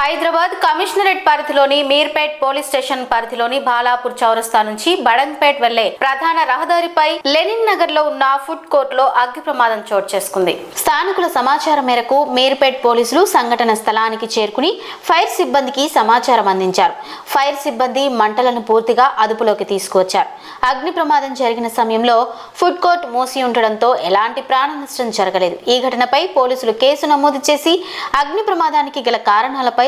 Hyderabad commissionerate పరిధిలోని Meerpet police station పరిధిలోని బాలాపూర్ చౌరస్తా నుంచి బడంగ్పేట్ వెళ్ళే ప్రధాన రహదారిపై లెనిన్ నగర్లో ఉన్న ఫుడ్ కోర్ట్లో అగ్ని ప్రమాదం చోటు చేసుకుంది. స్థానికుల సమాచారం మేరకు మీర్పేట్ పోలీసులు సంఘటన స్థలానికి చేరుకుని ఫైర్ సిబ్బందికి సమాచారం అందించారు. ఫైర్ సిబ్బంది మంటలను పూర్తిగా అదుపులోకి తీసుకువచ్చారు. అగ్ని ప్రమాదం జరిగిన సమయంలో ఫుడ్ కోర్ట్ మూసి ఉండడంతో ఎలాంటి ప్రాణ నష్టం జరగలేదు. ఈ ఘటనపై పోలీసులు కేసు నమోదు చేసి అగ్ని ప్రమాదానికి గల కారణాలపై